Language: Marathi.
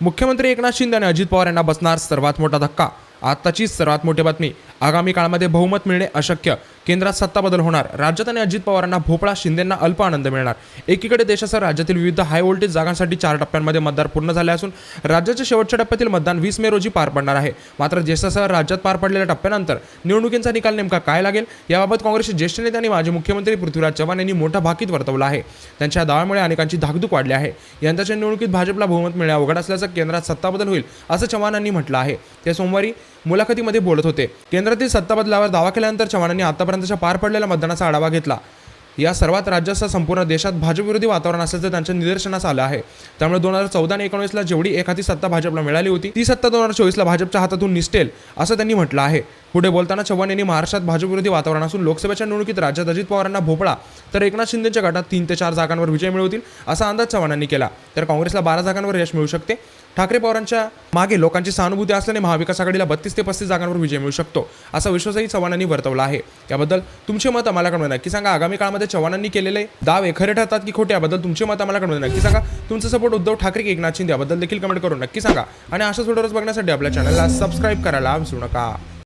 मुख्यमंत्री एकनाथ शिंदे आणि अजित पवार यांना बसणार सर्वात मोठा धक्का. आत्ताचीच सर्वात मोठी बातमी. आगामी काळामध्ये बहुमत मिळणे अशक्य. केंद्रात सत्ता बदल होणार. राज्यात आणि अजित पवारांना भोपळा शिंदेंना अल्प आनंद मिळणार. एकीकडे देशासह राज्यातील विविध हाय व्होल्टेज जागांसाठी चार टप्प्यांमध्ये मतदार पूर्ण झाले असून राज्याच्या शेवटच्या टप्प्यातील मतदान वीस मे रोजी पार पडणार आहे. मात्र देशासह राज्यात पार पडलेल्या टप्प्यानंतर निवडणुकींचा निकाल नेमका काय लागेल? याबाबत काँग्रेसचे ज्येष्ठ नेते आणि माजी मुख्यमंत्री पृथ्वीराज चव्हाण यांनी मोठा भाकीत वर्तवला आहे. त्यांच्या दावामुळे अनेकांची धाकधूक वाढली आहे. यंदाच्या निवडणुकीत भाजपला बहुमत मिळणे अवघड असल्याचं केंद्रात सत्ता बदल होईल असं चव्हाणांनी म्हटलं आहे. ते सोमवारी मुलाखतीमध्ये बोलत होते. केंद्रातील सत्ता बदलावर दावा केल्यानंतर चव्हाणांनी आतापर्यंतच्या पार पडलेल्या मतदानाचा आढावा घेतला. या सर्वात राज्यासह संपूर्ण देशात भाजपविरोधी वातावरण असल्याचं त्यांच्या निदर्शनास आलं आहे. त्यामुळे दोन हजार चौदा आणि एकोणीसला जेवढी एखादी सत्ता भाजपला मिळाली होती ती सत्ता दोन हजार चोवीसला भाजपच्या हातातून निसटेल असं त्यांनी म्हटलं आहे. पुढे बोलताना चव्हाण यांनी महाराष्ट्रात भाजपविरोधी वातावरण असून लोकसभेच्या निवडणुकीत राज्यात अजित पवारांना भोपळा तर एकनाथ शिंदेच्या गटात तीन ते चार जागांवर विजय मिळवतील असा अंदाज चव्हाणांनी केला. तर काँग्रेसला बारा जागांवर यश मिळू शकते. ठाकरे पवारांच्या मागे लोकांची सहानुभूती असल्याने महाविकास आघाडीला बत्तीस ते पस्तीस जागांवर विजय मिळू शकतो असा विश्वासही चव्हाणांनी वर्तवला आहे. याबद्दल तुमचे मत आम्हाला कळवून नक्की सांगा. आगामी काळामध्ये चव्हाणांनी केलेले दावे खरे ठरतात की खोटे याबद्दल तुमचे मत आम्हाला कळवून नक्की सांगा. तुमचं सपोर्ट उद्धव ठाकरे एकनाथ शिंदे याबद्दल देखील कमेंट करून नक्की सांगा. आणि अशाच व्हिडिओज बघण्यासाठी आपल्या चॅनलला सबस्क्राईब करायला विसरू नका.